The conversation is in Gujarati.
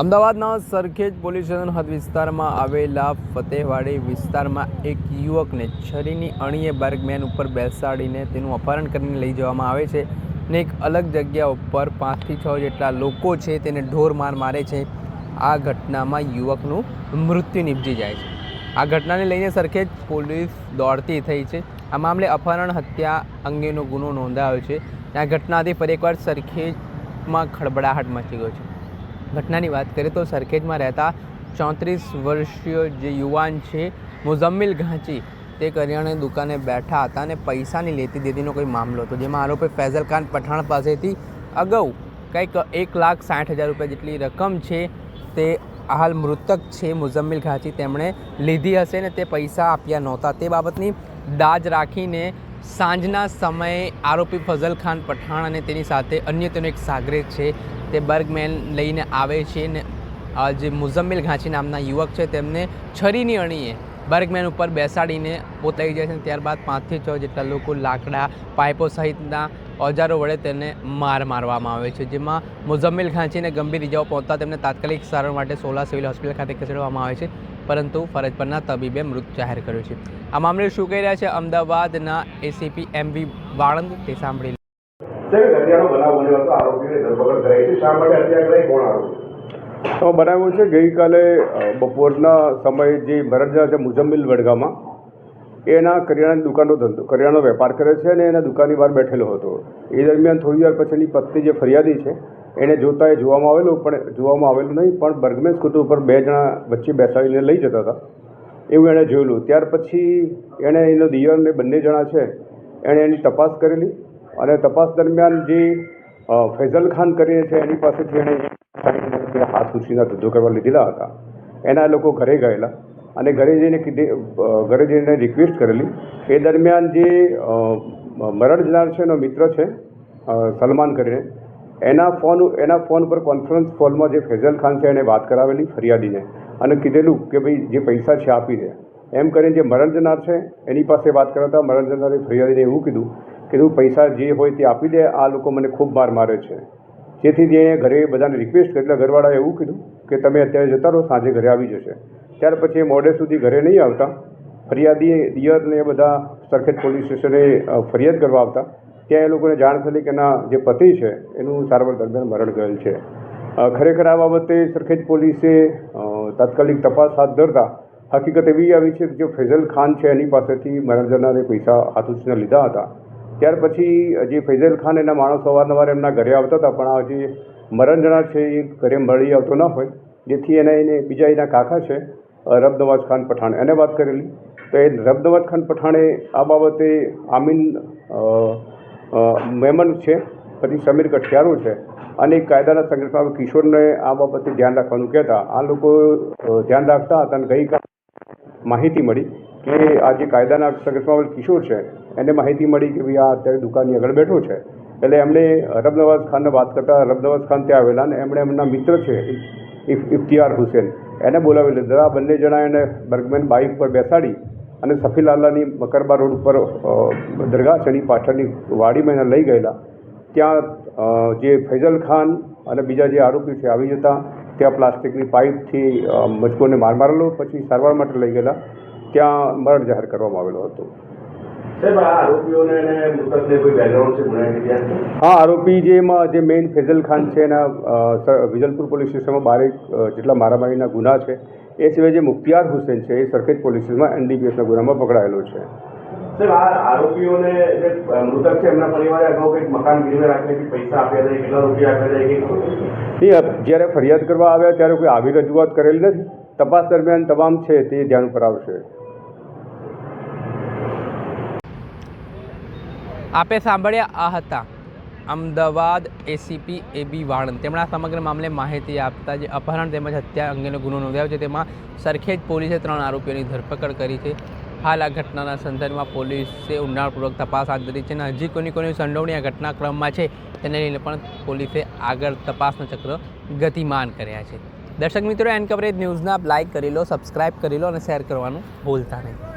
અમદાવાદના સરખેજ પોલીસ સ્ટેશન હદ વિસ્તારમાં આવેલા ફતેહવાડી વિસ્તારમાં એક યુવકને છરીની અણીએ બર્ગમેન ઉપર બેસાડીને તેનું અપહરણ કરીને લઈ જવામાં આવે છે ને એક અલગ જગ્યા ઉપર પાંચથી છ જેટલા લોકો છે તેને ઢોર માર મારે છે. આ ઘટનામાં યુવકનું મૃત્યુ નિપજી જાય છે. આ ઘટનાને લઈને સરખેજ પોલીસ દોડતી થઈ છે. આ મામલે અપહરણ, હત્યા અંગેનો ગુનો નોંધાયો છે. આ ઘટનાથી ફરી એકવાર સરખેજમાં ખળબડાહટ મચી ગયો છે. ઘટનાની વાત કરીએ તો સરખેજમાં રહેતા ચોત્રીસ વર્ષીય જે યુવાન છે, મુઝમ્મિલ ઘાંચી, તે કરિયાણાની દુકાને બેઠા હતા અને પૈસાની લેતી દેતીનો કોઈ મામલો હતો. જેમાં આરોપી ફૈઝલ ખાન પઠાણ પાસેથી અગાઉ કંઈક એક લાખ સાઠ હજાર રૂપિયા જેટલી રકમ છે, તે હાલ મૃતક છે, મુઝમ્મિલ ઘાંચી. તેમણે લીધી હશે ને તે પૈસા આપ્યા નહોતા. તે બાબતની દાજ રાખીને સાંજના સમયે આરોપી ફઝલ ખાન પઠાણ અને તેની સાથે અન્ય તેનો એક સાગરેત છે, તે બર્ગમેન લઈને આવે છે ને જે મુઝમ્મિલ ઘાંચી નામના યુવક છે, તેમને છરીની અણીએ બર્ગમેન ઉપર બેસાડીને પોતાઈ જાય છે ત્યારબાદ પાંચથી છ જેટલા લોકો લાકડા, પાઇપો સહિતના ઓજારો વડે તેને માર મારવામાં આવે છે જેમાં મુઝમ્મિલ ખાંચીને ગંભીર ઇજાઓ પહોંચતા તેમને તાત્કાલિક સારવાર માટે સોલા સિવિલ હોસ્પિટલ ખાતે ખસેડવામાં આવે છે પરંતુ ફરજ પરના તબીબે મૃત જાહેર કર્યો છે. આ મામલે શું કહી રહ્યા છે? અમદાવાદના એસીપી એમવી વાળંદ તે સાંભળી કેવી હત્યાનો બનાવ બન્યો હતો આરોપીની ધરપકડ કરાઈ છે. શા માટે હત્યા કરાઈ કોણ આરોપી તો બનાવ્યું છે ગઈકાલે બપોરના સમયે જે મરણજા છે મુઝમ્મિલ વડગામાં એના કરિયાણાની દુકાનનો ધંધો કરિયાણાનો વેપાર કરે છે અને એના દુકાનની બહાર બેઠેલો હતો. એ દરમિયાન થોડી વાર પછી એની પત્ની જે ફરિયાદી છે, એને જોતા એ જોવામાં આવેલું પણ જોવામાં આવેલું નહીં, પણ બર્ગમેન સ્કૂટર ઉપર બે જણા વચ્ચે બેસાડીને લઈ જતા હતા. એવું એણે જોયેલું. ત્યાર પછી એણે એનો દિયરને બંને જણા છે, એણે એની તપાસ કરેલી અને તપાસ દરમિયાન જે ફૈઝલ ખાન કરીને છે, એની પાસેથી એણે હાથ ઉછીના ધંધો કરવા લીધેલા હતા. એના લોકો ઘરે ગયેલા. અને ઘરે જઈને કીધી ઘરે જઈને રિક્વેસ્ટ કરેલી. એ દરમિયાન જે મરણ જનાર છે એનો મિત્ર છે સલમાન કરીને, એના ફોન એના ફોન પર કોન્ફરન્સ કોલમાં જે ફૈઝલ ખાન છે એને વાત કરાવેલી ફરિયાદીને. અને કીધેલું કે ભાઈ જે પૈસા છે આપી દે. એમ કરીને જે મરણ જનાર છે એની પાસે વાત કરતા મરણ જનારે ફરિયાદીને એવું કીધું કે તું પૈસા જે હોય તે આપી દે, આ લોકો મને ખૂબ માર મારે છે. જેથી જેણે ઘરે બધાને રિક્વેસ્ટ કરી, એટલે ઘરવાળાએ એવું કીધું કે તમે અત્યારે જતા રહો, સાંજે ઘરે આવી જશે. ત્યાર પછી મોડે સુધી ઘરે નહીં આવતા. ફરિયાદી દિયરને એ બધા સરખેજ પોલીસ સ્ટેશને ફરિયાદ કરવા આવતા. ત્યાં એ લોકોને જાણ થયેલી કે ના જે પતિ છે, એનું સારવાર દરમિયાન મરણ ગયેલ છે. ખરેખર આ બાબતે સરખેજ પોલીસે તાત્કાલિક તપાસ હાથ ધરતા હકીકત એવી આવી છે કે જે ફૈઝલ ખાન છે એની પાસેથી મરણ જનારે પૈસા હાથ લીધા હતા. ત્યાર પછી જે ફૈઝલ ખાન એના માણસ અવારનવાર એમના ઘરે આવતા હતા, પણ આ જે મરણ જનાર છે એ ઘરે મળી આવતો ન હોય, જેથી એને એને બીજા એના કાકા છે અ, રબનવાજ ખાન પઠાણ. એને વાત કરેલી. તો એ રબનવાજ ખાન પઠાણે આ બાબતે આમીન મેમન છે પછી સમીર કઠિયારો છે અને કાયદાના સંગઠનમાં કિશોરને આ બાબતે ધ્યાન રાખવાનું કહેતા. આ લોકો ધ્યાન રાખતા હતા અને ગઈકાલે માહિતી મળી કે આ જે કાયદાના સંગઠનમાં કિશોર છે એને માહિતી મળી કે ભાઈ આ અત્યારે દુકાનની આગળ બેઠો છે. એટલે એમણે રબનવાઝ ખાનને વાત કરતા રબનવાઝ ખાન ત્યાં આવેલા અને એમણે એમના મિત્ર છે ઇફતિયાર હુસેન. એને બોલાવી લીધા. આ બંને જણા એને બર્ગમેન બાઇક પર બેસાડી અને સફીલાલાની મકરબા રોડ ઉપર દરગાહ છે પાછળની વાડીમાં એને લઈ ગયેલા. ત્યાં જે ફૈઝલ ખાન અને બીજા જે આરોપી છે આવી જતા, ત્યાં પ્લાસ્ટિકની પાઇપથી મજકોને માર મારેલો, પછી સારવાર માટે લઈ ગયેલા. ત્યાં મરણ જાહેર કરવામાં આવેલો હતો. હા આરોપી જેમાં જે મેઇન ફેઝલ ખાન છે એના વિજલપુર પોલીસ સ્ટેશનમાં બારેક જેટલા મારામારીના ગુના છે એ સિવાય જે મુખ્તિયાર હુસેન છે એ સરખેજ પોલીસ સ્ટેશનમાં એનડીપીએસના ગુનામાં પકડાયેલો છે. આરોપીઓને જે મૃતક છે એમના પરિવારે અગાઉ કંઈક મકાન ગીરવે રાખીને પૈસા આપ્યા હતા કેટલા રૂપિયા આપ્યા હતા એ કંઈક ખબર છે? એ જ્યારે ફરિયાદ કરવા આવ્યા ત્યારે કોઈ આવી રજૂઆત કરેલી નથી? તપાસ દરમિયાન તમામ છે તે ધ્યાન ઉપર આવશે. આપે સાંભળ્યા આ હતા. Ahmedabad ACP AB Valand. તેમણે આ સમગ્ર મામલે માહિતી આપતા જે અપહરણ તેમજ હત્યા અંગેનો ગુનો નોંધાયો છે, તેમાં સરખેજ પોલીસે ત્રણ આરોપીઓની ધરપકડ કરી છે. હાલ આ ઘટનાના સંદર્ભમાં પોલીસે ઊંડાણપૂર્વક તપાસ હાથ ધરી છે અને હજી કોની કોની સંડોવણી આ ઘટનાક્રમમાં છે, તેને લઈને પણ પોલીસે આગળ તપાસના ચક્ર ગતિમાન કર્યા છે. દર્શક મિત્રો, એન કવરેજ ન્યૂઝના લાઇક કરી લો, સબસ્ક્રાઇબ કરી લો અને શેર કરવાનું ભૂલતા નહીં.